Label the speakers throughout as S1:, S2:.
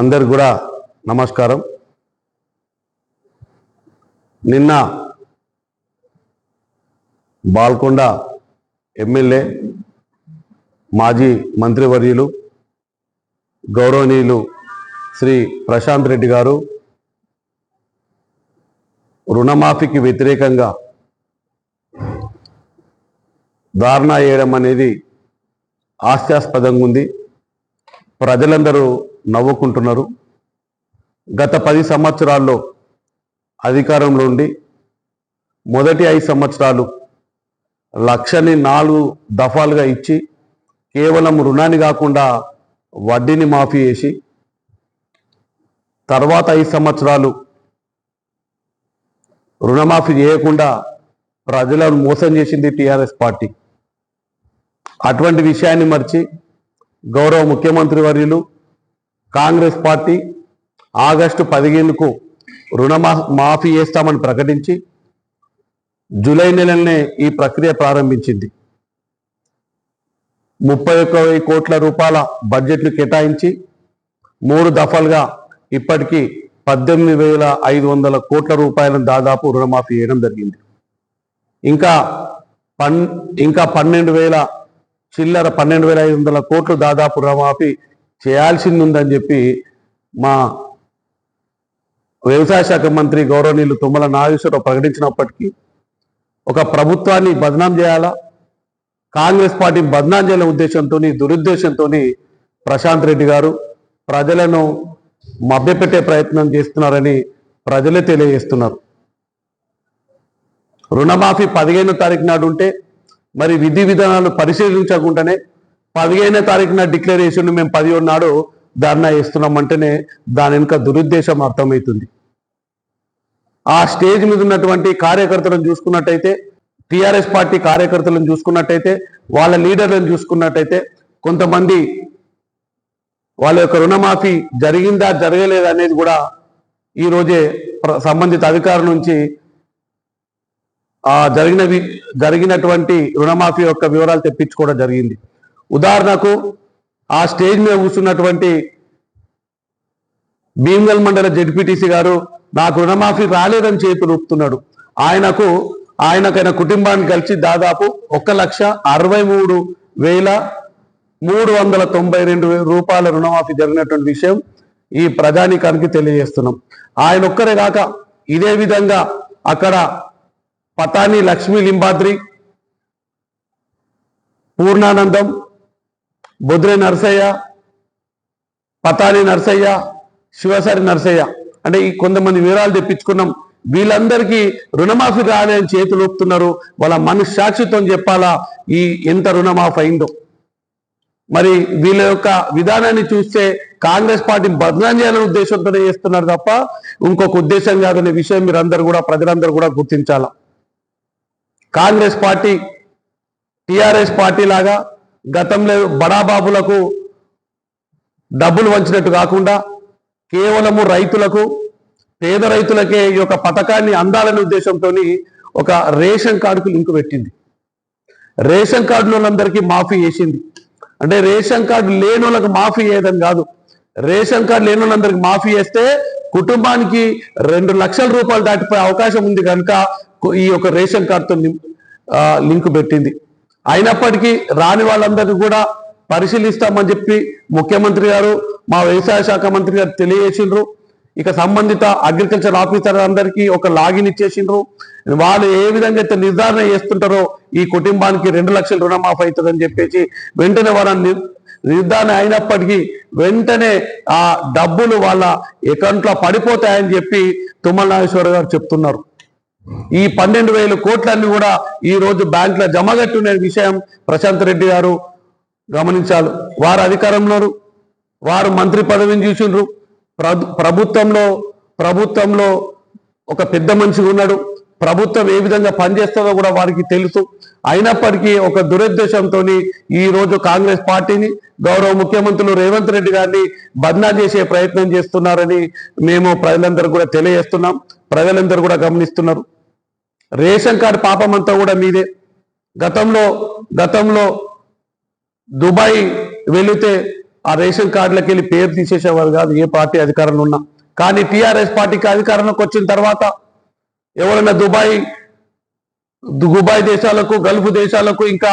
S1: అందరు కూడా నమస్కారం. నిన్న బాల్కొండ ఎమ్మెల్యే మాజీ మంత్రివర్యులు గౌరవనీయులు శ్రీ ప్రశాంత్ రెడ్డి గారు రుణమాఫీకి వ్యతిరేకంగా ధారణ చేయడం అనేది హాస్యాస్పదంగా ఉంది. ప్రజలందరూ నవ్వుకుంటున్నారు. గత పది సంవత్సరాల్లో అధికారంలో ఉండి మొదటి ఐదు సంవత్సరాలు లక్షని నాలుగు దఫాలుగా ఇచ్చి కేవలం రుణాన్ని కాకుండా వడ్డీని మాఫీ చేసి తర్వాత ఐదు సంవత్సరాలు రుణమాఫీ చేయకుండా ప్రజలను మోసం చేసింది టీఆర్ఎస్ పార్టీ. అటువంటి విషయాన్ని మర్చి గౌరవ ముఖ్యమంత్రి వర్యులు కాంగ్రెస్ పార్టీ ఆగస్టు పదిహేనుకు రుణమా మాఫీ చేస్తామని ప్రకటించి జూలై నెలనే ఈ ప్రక్రియ ప్రారంభించింది. ముప్పై ఒక్క వెయ్యి కోట్ల రూపాయల బడ్జెట్ను కేటాయించి మూడు దఫాలుగా ఇప్పటికీ పద్దెనిమిది వేల ఐదు వందల కోట్ల రూపాయలను దాదాపు రుణమాఫీ చేయడం జరిగింది. ఇంకా పన్ ఇంకా పన్నెండు వేల చిల్లర పన్నెండు వేల ఐదు వందల కోట్లు దాదాపు రుణమాఫీ చేయాల్సింది ఉందని చెప్పి మా వ్యవసాయ శాఖ మంత్రి గౌరవనీయులు తుమ్మల నాగేశ్వరరావు ప్రకటించినప్పటికీ ఒక ప్రభుత్వాన్ని బదనాం చేయాలా? కాంగ్రెస్ పార్టీని బదనాం చేయాలనే ఉద్దేశంతో దురుద్దేశంతో ప్రశాంత్ రెడ్డి గారు ప్రజలను మభ్యపెట్టే ప్రయత్నం చేస్తున్నారని ప్రజలే తెలియజేస్తున్నారు. రుణమాఫీ పదిహేనో తారీఖు నాడు ఉంటే మరి విధి విధానాలు పరిశీలించకుండానే పదిహేనో తారీఖున డిక్లరేషన్ మేము పదిహేడు నాడు ధర్నా చేస్తున్నామంటేనే దాని వెనుక దురుద్దేశం అర్థమవుతుంది. ఆ స్టేజ్ మీద ఉన్నటువంటి కార్యకర్తలను చూసుకున్నట్టయితే టిఆర్ఎస్ పార్టీ కార్యకర్తలను చూసుకున్నట్టయితే వాళ్ళ లీడర్లను చూసుకున్నట్టయితే కొంతమంది వాళ్ళ యొక్క రుణమాఫీ జరిగిందా జరగలేదా అనేది కూడా ఈ రోజే సంబంధిత అధికారుల నుంచి ఆ జరిగినవి జరిగినటువంటి రుణమాఫీ యొక్క వివరాలు తెప్పించుకోవడం జరిగింది. ఉదాహరణకు ఆ స్టేజ్ మీద కూర్చున్నటువంటి భీమగల్ మండల జడ్పీటీసీ గారు నాకు రుణమాఫీ రాలేదని చేతులు ఊపుతున్నాడు. ఆయనకు ఆయనకైన కుటుంబాన్ని కలిసి దాదాపు ఒక లక్ష అరవై మూడు వేల మూడు వందల తొంభై రెండు రూపాయల రుణమాఫీ జరిగినటువంటి విషయం ఈ ప్రజానికానికి తెలియజేస్తున్నాం. ఆయన ఒక్కరే కాక ఇదే విధంగా అక్కడ పతాని లక్ష్మీ లింబాద్రి పూర్ణానందం బొద్రే నరసయ్య పతాని నరసయ్య శివసారి నరసయ్య. అంటే ఈ కొంతమంది వివరాలు తెప్పించుకున్నాం. వీళ్ళందరికీ రుణమాఫీ రాలేని చేతులు ఊపుతున్నారు. వాళ్ళ మనస్సాక్షితో చెప్పాలా? ఈ ఎంత రుణమాఫీ అయిందో. మరి వీళ్ళ యొక్క విధానాన్ని చూస్తే కాంగ్రెస్ పార్టీని బదనాం చేయాలనే ఉద్దేశంతోనే చేస్తున్నారు తప్ప ఇంకొక ఉద్దేశం కాదనే విషయం మీరందరూ కూడా ప్రజలందరూ కూడా గుర్తించాల? కాంగ్రెస్ పార్టీ టిఆర్ఎస్ పార్టీ లాగా గతంలో బడాబాబులకు డబ్బులు వంచినట్టు కాకుండా కేవలము రైతులకు పేద రైతులకే ఈ యొక్క పథకాన్ని అందాలనే ఉద్దేశంతో ఒక రేషన్ కార్డుకు లింక్ పెట్టింది. రేషన్ కార్డు వాళ్ళందరికీ మాఫీ చేసింది. అంటే రేషన్ కార్డు లేని మాఫీ చేయదని కాదు. రేషన్ కార్డు లేని మాఫీ చేస్తే కుటుంబానికి రెండు లక్షల రూపాయలు దాటిపోయే అవకాశం ఉంది కనుక ఈ యొక్క రేషన్ కార్డుతో లిం- లింక్ పెట్టింది. అయినప్పటికీ రాని వాళ్ళందరికీ కూడా పరిశీలిస్తామని చెప్పి ముఖ్యమంత్రి గారు మా వ్యవసాయ శాఖ మంత్రి గారు తెలియజేసిండ్రు. ఇక సంబంధిత అగ్రికల్చర్ ఆఫీసర్ అందరికీ ఒక లాగిన్ ఇచ్చేసిండ్రు. వాళ్ళు ఏ విధంగా అయితే నిర్ధారణ చేస్తుంటారో ఈ కుటుంబానికి రెండు లక్షల రుణమాఫీ అవుతుందని చెప్పేసి వెంటనే వాళ్ళని నిర్ధారణ అయినప్పటికీ వెంటనే ఆ డబ్బులు వాళ్ళ అకౌంట్లో పడిపోతాయని చెప్పి తుమ్మల నాగేశ్వర గారు చెప్తున్నారు. ఈ పన్నెండు వేల కోట్లన్నీ కూడా ఈ రోజు బ్యాంక్ జమగట్టునే విషయం ప్రశాంత్ రెడ్డి గారు గమనించాలి వారు అధికారంలో వారు మంత్రి పదవిని చూసిండ్రు. ప్రభుత్వంలో ప్రభుత్వంలో ఒక పెద్ద మనిషి ఉన్నాడు. ప్రభుత్వం ఏ విధంగా పనిచేస్తుందో కూడా వారికి తెలుసు. అయినప్పటికీ ఒక దురుద్దేశంతో ఈ రోజు కాంగ్రెస్ పార్టీని గౌరవ ముఖ్యమంత్రులు రేవంత్ రెడ్డి గారిని బద్నా చేసే ప్రయత్నం చేస్తున్నారని మేము ప్రజలందరూ కూడా తెలియజేస్తున్నాం. ప్రజలందరూ కూడా గమనిస్తున్నారు. రేషన్ కార్డు పాపం అంతా కూడా మీదే. గతంలో గతంలో దుబాయ్ వెళితే ఆ రేషన్ కార్డులకి వెళ్ళి పేరు తీసేసేవారు కాదు ఏ పార్టీ అధికారంలో ఉన్నా. కానీ టీఆర్ఎస్ పార్టీకి అధికారంలోకి వచ్చిన తర్వాత ఎవరైనా దుబాయ్ దుబాయ్ దేశాలకు గల్ఫ్ దేశాలకు ఇంకా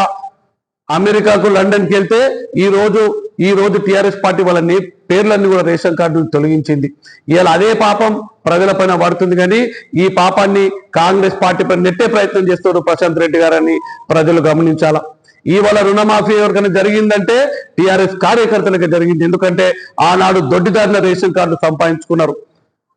S1: అమెరికాకు లండన్కి వెళ్తే ఈ రోజు ఈ రోజు టిఆర్ఎస్ పార్టీ వాళ్ళని పేర్లన్నీ కూడా రేషన్ కార్డు తొలగించింది. ఇలా అదే పాపం ప్రజల పైన పడుతుంది కానీ ఈ పాపాన్ని కాంగ్రెస్ పార్టీ పైన నెట్టే ప్రయత్నం చేస్తారు ప్రశాంత్ రెడ్డి గారని ప్రజలు గమనించాలా. ఇవాళ రుణమాఫీ ఎవరికైనా జరిగిందంటే టిఆర్ఎస్ కార్యకర్తలకు జరిగింది. ఎందుకంటే ఆనాడు దొడ్డిదారిన రేషన్ కార్డు సంపాదించుకున్నారు.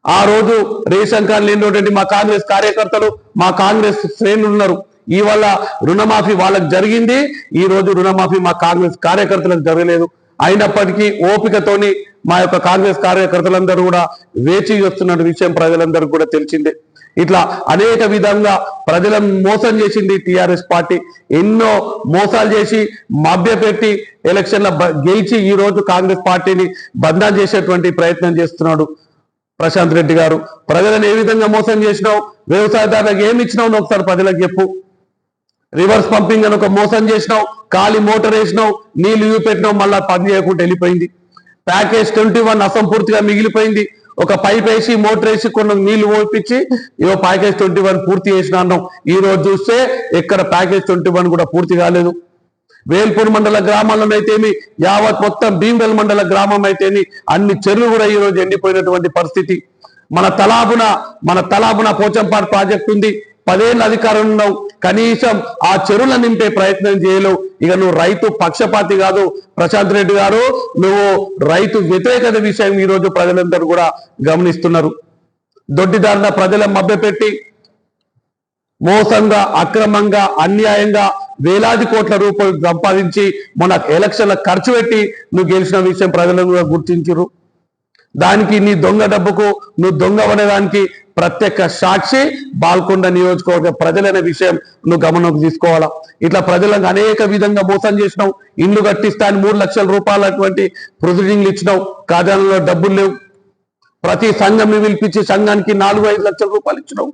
S1: ఆ రోజు రేషన్ కార్డు లేనటువంటి మా కాంగ్రెస్ కార్యకర్తలు మా కాంగ్రెస్ శ్రేణులు ఉన్నారు. ఇవాళ రుణమాఫీ వాళ్ళకి జరిగింది. ఈ రోజు రుణమాఫీ మా కాంగ్రెస్ కార్యకర్తలకు జరగలేదు. అయినప్పటికీ ఓపికతోని మా యొక్క కాంగ్రెస్ కార్యకర్తలందరూ కూడా వేచి వస్తున్న విషయం ప్రజలందరూ కూడా తెలిసిందే. ఇట్లా అనేక విధంగా ప్రజలను మోసం చేసింది టిఆర్ఎస్ పార్టీ. ఎన్నో మోసాలు చేసి మభ్యపెట్టి ఎలక్షన్ల బ- గెలిచి ఈ రోజు కాంగ్రెస్ పార్టీని బంధం చేసేటువంటి ప్రయత్నం చేస్తున్నాడు. ప్రశాంత్ రెడ్డి గారు ప్రజలను ఏ విధంగా మోసం చేసినావు వ్యవసాయదారులకు ఏమి ఇచ్చినావు ఒకసారి ప్రజలకు చెప్పు. రివర్స్ పంపింగ్ అని ఒక మోసం చేసినావు ఖాళీ మోటార్ వేసినావు నీళ్ళు ఇవి పెట్టినావు మళ్ళా పని చేయకుండా వెళ్ళిపోయింది. ప్యాకేజ్ ట్వంటీ వన్ అసంపూర్తిగా మిగిలిపోయింది. ఒక పైప్ వేసి మోటార్ వేసి కొన్ని నీళ్ళు ఓపించి ఇవో ప్యాకేజ్ ట్వంటీ వన్ పూర్తి చేసిన అన్నాం ఈ రోజు చూస్తే ఎక్కడ ప్యాకేజ్ ట్వంటీ వన్ కూడా పూర్తి కాలేదు. వేల్పూర్ మండల గ్రామాలను అయితేమి యావత్ మొత్తం భీమవెల్ మండల గ్రామం అయితేమి అన్ని చెరువులు కూడా ఈ రోజు ఎండిపోయినటువంటి పరిస్థితి. మన తలాబున మన తలాబున పోచంపాడు ప్రాజెక్ట్ ఉంది. పదేళ్ళ అధికారం ఉన్నావు. కనీసం ఆ చెరువులను నింపే ప్రయత్నం చేయలేవు. ఇక నువ్వు రైతు పక్షపాతి కాదు. ప్రశాంత్ రెడ్డి గారు నువ్వు రైతు వ్యతిరేకత విషయం ఈ రోజు ప్రజలందరూ కూడా గమనిస్తున్నారు. దొడ్డిదారిన ప్రజల మభ్యపెట్టి మోసంగా అక్రమంగా అన్యాయంగా వేలాది కోట్ల రూపాయలు సంపాదించి మన ఎలక్షన్ల ఖర్చు పెట్టి నువ్వు గెలిచిన విషయం ప్రజలను కూడా గుర్తించరు. దానికి నీ దొంగ డబ్బుకు నువ్వు దొంగ అనేదానికి ప్రత్యక్ష సాక్షి బాల్కొండ నియోజకవర్గ ప్రజలనే విషయం నువ్వు గమనంలోకి తీసుకోవాలా? ఇట్లా ప్రజలకు అనేక విధంగా మోసం చేసినావు. ఇల్లు కట్టిస్తా అని మూడు లక్షల రూపాయలటువంటి ప్రొసీడింగ్లు ఇచ్చినావు. ఖజానాలో డబ్బులు లేవు. ప్రతి సంఘం పిలిపించి సంఘానికి నాలుగు ఐదు లక్షల రూపాయలు ఇచ్చినావు.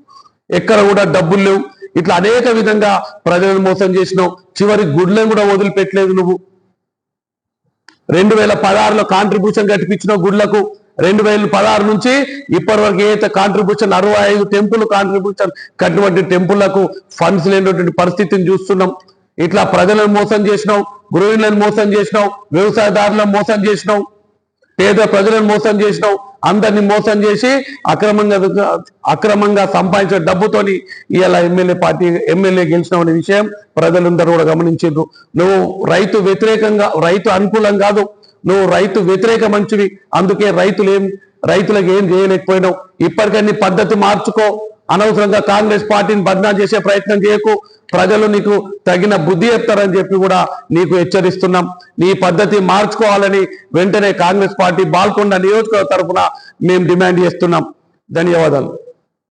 S1: ఎక్కడ కూడా డబ్బులు లేవు. ఇట్లా అనేక విధంగా ప్రజలను మోసం చేసినావు. చివరి గుడ్లను కూడా వదిలిపెట్టలేదు నువ్వు. రెండు వేల పదహారులో కాంట్రిబ్యూషన్ కట్టిపించిన గుడ్లకు రెండు వేల పదహారు నుంచి ఇప్పటి వరకు ఏదైతే కాంట్రిబ్యూషన్ అరవై ఐదు టెంపుల్ కాంట్రిబ్యూషన్ కట్టినటువంటి టెంపుల్లకు ఫండ్స్ లేనటువంటి పరిస్థితిని చూస్తున్నాం. ఇట్లా ప్రజలను మోసం చేసినావు గృహిణులను మోసం చేసినావు వ్యవసాయదారులను మోసం చేసినావు. పేద ప్రజలను మోసం చేసినావు. అందరిని మోసం చేసి అక్రమంగా అక్రమంగా సంపాదించిన డబ్బుతోని ఇలా ఎమ్మెల్యే పార్టీ ఎమ్మెల్యే గెలిచినావు అనే విషయం ప్రజలందరూ కూడా గమనించారు నువ్వు రైతు వ్యతిరేకంగా రైతు అనుకూలం కాదు. నువ్వు రైతు వ్యతిరేక మంచివి. అందుకే రైతులు ఏం రైతులకు ఏం చేయలేకపోయినావు. ఇప్పటికన్నీ పద్ధతి మార్చుకో. అనవసరంగా కాంగ్రెస్ పార్టీని బద్నాం చేసే ప్రయత్నం చేయకు. ప్రజలు నీకు తగిన బుద్ధి చెప్తారని చెప్పి కూడా నీకు హెచ్చరిస్తున్నాం. నీ పద్ధతి మార్చుకోవాలని వెంటనే కాంగ్రెస్ పార్టీ బాల్కొండ నియోజకవర్గ తరఫున మేము డిమాండ్ చేస్తున్నాం. ధన్యవాదాలు.